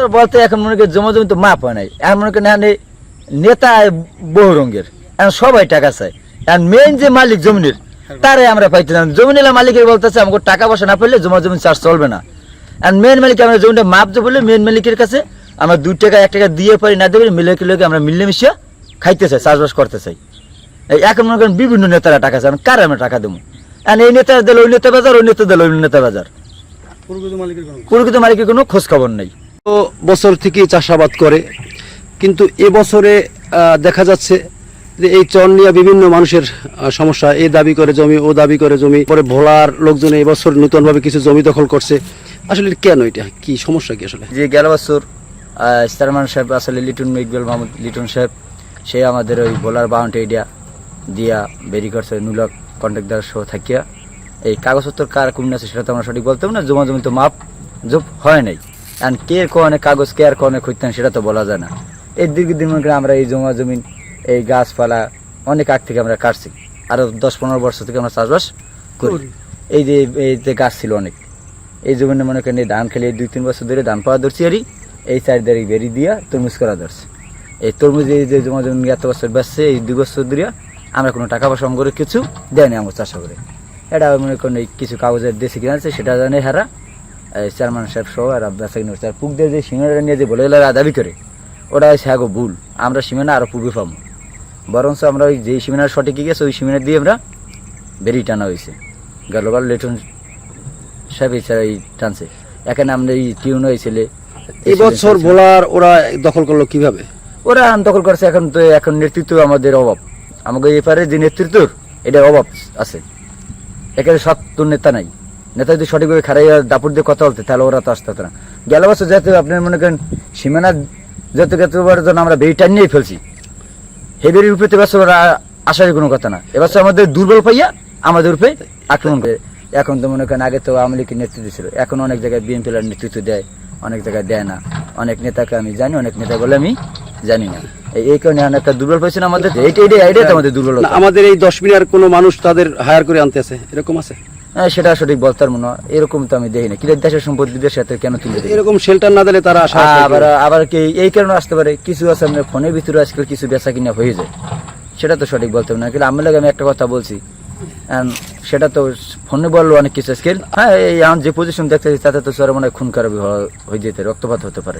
তো বলতে এখন মনে করি জমা জমি তো মাপ হয় নাই। এখন মনে করেন এখানে নেতা বহু রঙের। এখন সবাই টাকা চায়। এখন মেইন যে মালিক জমিনের তারে আমরা পাইতেছিলাম জমিনের মালিকের বলতেছে আমাকে টাকা পয়সা না পেলে জমা জমি চাষ চলবে না। আর মেন মালিক আমরা জমিটা মাপ যে বললে মেন মালিকের কাছে আমরা দু টাকা এক টাকা দিয়ে পারি না দেবে মিলে লোকে আমরা মিলেমিশিয়া খাইতে চাই চাষবাস করতে চাই। এখন মনে করেন বিভিন্ন নেতারা টাকা চান কার আমরা টাকা দেবো? আর এই নেতা দিল ওই নেতা বাজার ওই নেতা দিল ওই নেতা বাজার। প্রকৃত মালিকের কোনো খোঁজ খবর নেই। বছর থেকেই চাষাবাদ করে, কিন্তু এবছরে দেখা যাচ্ছে যে এই চর নিয়ে বিভিন্ন মানুষের সমস্যা। এই দাবি করে জমি, ও দাবি করে জমি। পরে ভোলার লোকজন এবছর নতুনভাবে কিছু জমি দখল করছে। আসলে কেন এটা? কি সমস্যা কি আসলে? যে গেল বছর স্টারমান সাহেব, আসলে লিটন ইকবাল মাহমুদ লিটন সাহেব, সে আমাদের ওই ভোলার বাউন্ড এরিয়া দিয়া বেরি করছে, নুলক কন্ট্রাক্টার সহ থাকিয়া। এই কাগজপত্র কার কোন আছে সেটা তো আমরা সঠিক বলতে পারব না। জমা জমি তো মাপ জব হয় নাই। কে কোনে কাগজ কে আর কোনে খুঁজতেন সেটা তো বলা যায় না। এই দীর্ঘদিন মনে করেন আমরা এই জমা জমিন এই গাছপালা অনেক আগ থেকে আমরা কাটছি। আরও দশ পনেরো বছর থেকে আমরা চাষবাস করি। এই যে এই যে গাছ ছিল অনেক। এই জমিনে মনে করেন এই ধান খেলে দুই তিন বছর ধরে ধান পাওয়া ধরছি আরই এই সাইড দিয়ে বেরি দিয়া তরমুজ করা ধরছে। এই তরমুজ এই যে জমা জমি এত বছর বেসছে এই দুই বছর ধরে আমরা কোনো টাকা পয়সা করে কিছু দেয়নি আমার চাষা করে এটা মনে করেন এই কিছু কাগজের দেশে কিনে আছে সেটা জানে হারা। চেয়ারম্যান সাহেব সহ আর বেসা কিনে আর পুক দিয়ে যে সীমানা নিয়ে যে বলে গেলে দাবি করে ওটা হ্যাগো ভুল। আমরা সীমানা আরও পূর্বে পাবো। বরঞ্চ আমরা ওই যে সীমানার সঠিক গেছে ওই সীমানা দিয়ে আমরা বেরিয়ে টানা হয়েছে গেলবার লেটন সাহেব এই এই টানছে। এখানে আমরা এই টিউন হয়েছিল। এবছর ভোলার ওরা দখল করল কীভাবে? ওরা দখল করছে এখন তো এখন নেতৃত্ব আমাদের অভাব। আমাকে এপারে যে নেতৃত্বর এটা অভাব আছে। এখানে সত্য নেতা নাই। নেতা যদি সঠিকভাবে খারাইয়া দাপুর দিয়ে কথা বলতে তাহলে ওরা তো আসতে হতো না। গেল বছর যেহেতু আপনি মনে করেন সীমানা যত যতবার জন্য আমরা বেরি টান নিয়ে ফেলছি। হে বেরির উপরে তো এবছর ওরা আসারই কোনো কথা না। এবছর আমাদের দুর্বল পাইয়া আমাদের উপরে আক্রমণ করে। এখন তো মনে করেন আগে তো আওয়ামী লীগের নেতৃত্ব ছিল। এখন অনেক জায়গায় বিএনপি নেতৃত্ব দেয় অনেক জায়গায় দেয় না। অনেক নেতাকে আমি জানি অনেক নেতা বলে আমি জানি না। এই- কারণে এখন একটা দুর্বল পাইছে না আমাদের। এইটা এইটা এইটাই তো আমাদের দুর্বলতা। না, আমাদের এই দশ মিনিট কোনো মানুষ তাদের হায়ার করে আনতে আছে এরকম আছে? সেটা সঠিক বলতে পারব না। এরকম তো আমি দেখি না। কিন্তু দেশের সম্পত্তি দেশের সাথে কেন তুলে এরকম শেল্টার না দিলে তারা আবার আবার কি এই কারণে আসতে পারে? কিছু আছে আপনার ফোনের ভিতরে আজকাল কিছু বেচা কিনা হয়ে যায়। সেটা তো সঠিক বলতে না। কিন্তু আমি লাগে আমি একটা কথা বলছি। সেটা তো ফোনে বলল অনেক কিছু আজকাল। হ্যাঁ এই যে পজিশন দেখতেছি তাতে তো সরে মনে হয় খুন খারাপি হয়ে যেতে রক্তপাত হতে পারে।